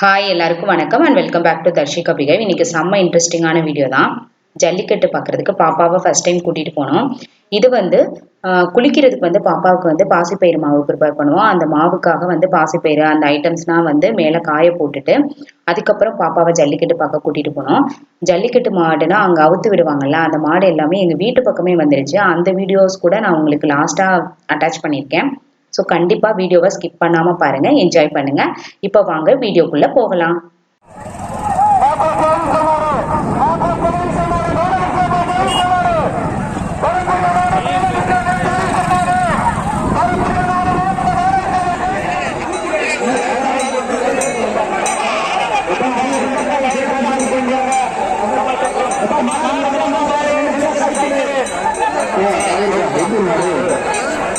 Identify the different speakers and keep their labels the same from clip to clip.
Speaker 1: Hi எல்லாருக்கும் வணக்கம் and welcome back to Tharshik பிகை இன்னைக்கு செம்ம இன்ட்ரெஸ்டிங்கான வீடியோ தான். ஜல்லிக்கட்டு பார்க்குறதுக்கு பாப்பாவை ஃபர்ஸ்ட் டைம் கூட்டிகிட்டு போனோம். இது வந்து குளிக்கிறதுக்கு வந்து பாப்பாவுக்கு வந்து பாசிப்பயிறு மாவு ப்ரிப்பேர் பண்ணுவோம். அந்த மாவுக்காக வந்து பாசிப்பயிறு அந்த ஐட்டம்ஸ்லாம் வந்து மேலே காய போட்டுட்டு அதுக்கப்புறம் பாப்பாவை ஜல்லிக்கட்டு பார்க்க கூட்டிகிட்டு போனோம். ஜல்லிக்கட்டு மாடுனா அங்கே அவுத்து விடுவாங்கல்ல அந்த மாடு எல்லாமே எங்கள் வீட்டு பக்கமே வந்துருச்சு. அந்த வீடியோஸ் கூட நான் உங்களுக்கு லாஸ்ட்டாக அட்டாச் பண்ணியிருக்கேன். ஸோ கண்டிப்பாக வீடியோவை ஸ்கிப் பண்ணாமல் பாருங்கள் என்ஜாய் பண்ணுங்கள் இப்போ வாங்க வீடியோக்குள்ளே போகலாம்.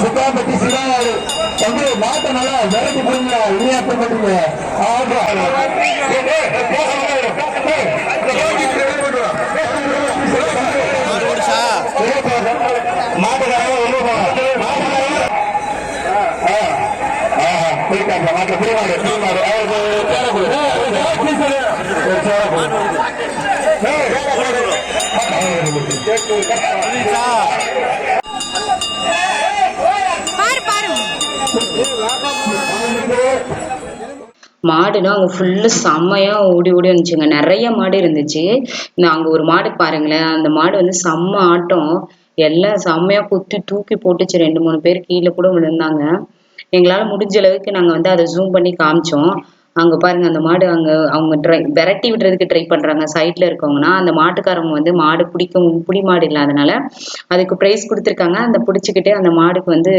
Speaker 2: சுத்தாம்பட்டி சிவாவாடு தம்பி மாட்ட நல்லா விரட்டி போடுங்க உண்மையாக்கப்பட்டீங்க மாட்டு புரிவாடு புரிவாடு
Speaker 3: பாரு
Speaker 1: மாடுனா அங்கே ஃபுல்லு செம்மையாக ஓடி ஓடி வந்துச்சுங்க. நிறைய மாடு இருந்துச்சு. அங்கே ஒரு மாடு பாருங்களேன். அந்த மாடு வந்து செம்ம ஆட்டம். எல்லாம் செம்மையாக குத்தி தூக்கி போட்டுச்சு. ரெண்டு மூணு பேர் கீழே கூட விழுந்தாங்க. எங்களால் முடிஞ்ச அளவுக்கு நாங்கள் வந்து அதை ஜூம் பண்ணி காமிச்சோம். அங்கே பாருங்க அந்த மாடு அங்கே அவங்க ட்ரை விரட்டி விடுறதுக்கு ட்ரை பண்ணுறாங்க சைட்ல இருக்கவங்கன்னா அந்த மாட்டுக்காரவங்க வந்து மாடு பிடிக்கும் புடி மாடு இல்லாதனால அதுக்கு ப்ரைஸ் கொடுத்துருக்காங்க. அந்த பிடிச்சிக்கிட்டே அந்த மாடுக்கு வந்து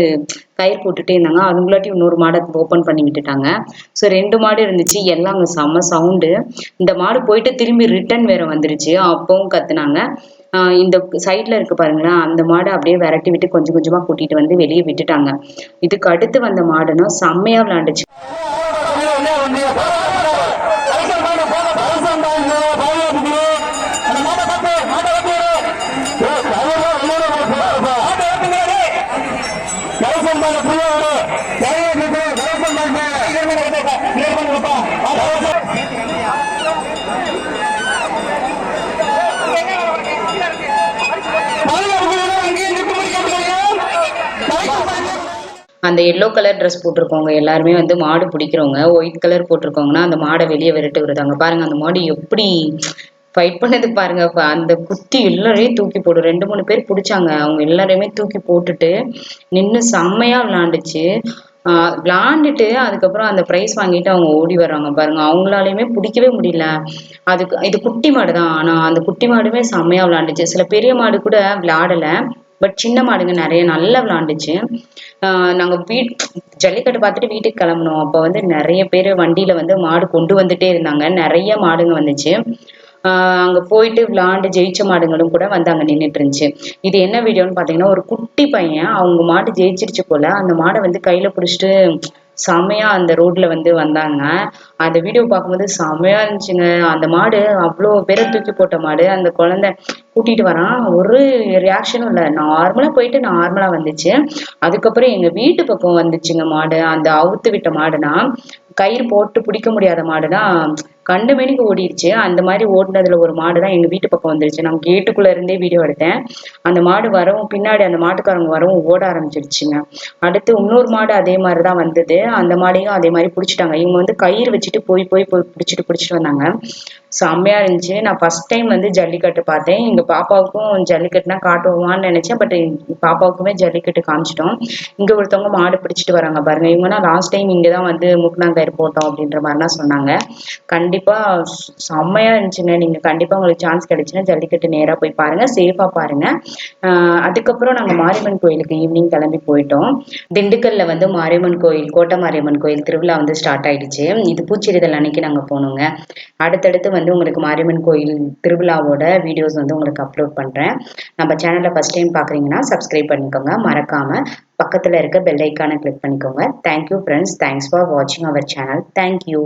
Speaker 1: கயிறு போட்டுட்டே இருந்தாங்க. அதுங்களாட்டி இன்னொரு மாடை ஓப்பன் பண்ணி விட்டுட்டாங்க. ஸோ ரெண்டு மாடு இருந்துச்சு. எல்லாம் அங்கே செம்ம சவுண்டு இந்த மாடு போயிட்டு திரும்பி ரிட்டர்ன் வேற வந்துருச்சு. அப்பவும் கத்துனாங்க. இந்த சைட்ல இருக்கு பாருங்களேன். அந்த மாடை அப்படியே விரட்டி விட்டு கொஞ்சம் கொஞ்சமா கூட்டிட்டு வந்து வெளியே விட்டுட்டாங்க. இதுக்கு அடுத்து வந்த மாடுனா செம்மையா விளாண்டுச்சு அந்த எல்லோ கலர் ட்ரெஸ் போட்டிருக்கவங்க எல்லாருமே வந்து மாடு பிடிக்கிறவங்க ஒயிட் கலர் போட்டிருக்கவங்கன்னா அந்த மாடை வெளியே விரட்டு விடுதாங்க பாருங்க அந்த மாடு எப்படி ஃபைட் பண்ணது பாருங்க. அந்த குத்தி எல்லாரையும் தூக்கி போடும் ரெண்டு மூணு பேர் பிடிச்சாங்க. அவங்க எல்லாரையுமே தூக்கி போட்டுட்டு நின்று செம்மையா விளாண்டுச்சு. விளாண்டுட்டு அதுக்கப்புறம் அந்த ப்ரைஸ் வாங்கிட்டு அவங்க ஓடி வர்றாங்க பாருங்க. அவங்களாலையுமே பிடிக்கவே முடியல. அதுக்கு இது குட்டி மாடு தான். ஆனால் அந்த குட்டி மாடுமே செம்மையா விளாண்டுச்சு. சில பெரிய மாடு கூட விளாடல. பட் சின்ன மாடுங்க நிறைய நல்லா விளாண்டுச்சு. நாங்கள் வீட் ஜல்லிக்கட்டு பார்த்துட்டு வீட்டுக்கு கிளம்புனோம். அப்போ வந்து நிறைய பேர் வண்டியில் வந்து மாடு கொண்டு வந்துட்டே இருந்தாங்க. நிறைய மாடுங்க வந்துச்சு. அங்க போயிட்டு விளாண்டு ஜெயிச்ச மாடுங்களும் கூட வந்து அங்க நின்றுட்டு இருந்துச்சு. இது என்ன வீடியோன்னு பாத்தீங்கன்னா ஒரு குட்டி பையன் அவங்க மாடு ஜெயிச்சிருச்சு போல அந்த மாடை வந்து கையில பிடிச்சிட்டு செமையா அந்த ரோட்ல வந்து வந்தாங்க. அந்த வீடியோ பார்க்கும்போது செமையா இருந்துச்சுங்க. அந்த மாடு அவ்வளோ பேரை தூக்கி போட்ட மாடு. அந்த குழந்தை கூட்டிட்டு வரான். ஒரு ரியாக்ஷனும் இல்லை. நார்மலா போயிட்டு நார்மலா வந்துச்சு. அதுக்கப்புறம் எங்க வீட்டு பக்கம் வந்துச்சுங்க மாடு. அந்த அவுத்து விட்ட மாடுனா கயிறு போட்டு பிடிக்க முடியாத மாடுனா கண்டு மணிக்கு ஓடிடுச்சு. அந்த மாதிரி ஓடினதுல ஒரு மாடு தான் எங்க வீட்டு பக்கம் வந்துருச்சு. நான் கேட்டுக்குள்ள இருந்தே வீடியோ எடுத்தேன். அந்த மாடு வரவும் பின்னாடி அந்த மாட்டுக்காரங்க வரவும் ஓட ஆரம்பிச்சிருச்சுங்க. அடுத்து இன்னொரு மாடு அதே மாதிரி தான் வந்தது. அந்த மாடையும் அதே மாதிரி பிடிச்சிட்டாங்க. இவங்க வந்து கயிறு வச்சுட்டு போய் போய் போய் பிடிச்சிட்டு பிடிச்சிட்டு வந்தாங்க. செம்மையா இருந்துச்சு. நான் ஃபர்ஸ்ட் டைம் வந்து ஜல்லிக்கட்டு பார்த்தேன். எங்க பாப்பாவுக்கும் ஜல்லிக்கட்டுனா காட்டுவோமான்னு நினைச்சேன். பட் பாப்பாவுக்குமே ஜல்லிக்கட்டு காமிச்சிட்டோம். இங்க ஒருத்தவங்க மாடு பிடிச்சிட்டு வராங்க பாருங்க. இவங்கன்னா லாஸ்ட் டைம் இங்கே தான் வந்து முக்னாங்கயிறு போட்டோம் அப்படின்ற மாதிரிலாம் சொன்னாங்க. கண்டிப்பா செம்மையாக செம்மையா இருந்துச்சுங்க. நீங்க கண்டிப்பா உங்களுக்கு சான்ஸ் கிடைச்சுன்னா ஜல்லிக்கட்டு நேரா போய் பாருங்க. சேஃபா பாருங்க. அதுக்கப்புறம் நாங்க மாரியம்மன் கோயிலுக்கு ஈவினிங் கிளம்பி போயிட்டோம். திண்டுக்கல்ல வந்து மாரியம்மன் கோயில் கோட்டை மாரியம்மன் கோயில் திருவிழா வந்து ஸ்டார்ட் ஆயிடுச்சு. இது பூச்சிரிதல் அன்னைக்கு நாங்க போனோங்க. அடுத்தடுத்து வந்து உங்களுக்கு மாரியம்மன் கோயில் திருவிழாவோட வீடியோஸ் வந்து உங்களுக்கு அப்லோட் பண்றேன். நம்ம சேனலில் ஃபஸ்ட் டைம் பாக்குறீங்கன்னா சப்ஸ்கிரைப் பண்ணிக்கோங்க. மறக்காம பக்கத்துல இருக்க பெல் ஐக்கானை கிளிக் பண்ணிக்கோங்க. தேங்க்யூ ஃப்ரெண்ட்ஸ் தேங்க்ஸ் ஃபார் வாட்சிங் அவர் சேனல் தேங்க்யூ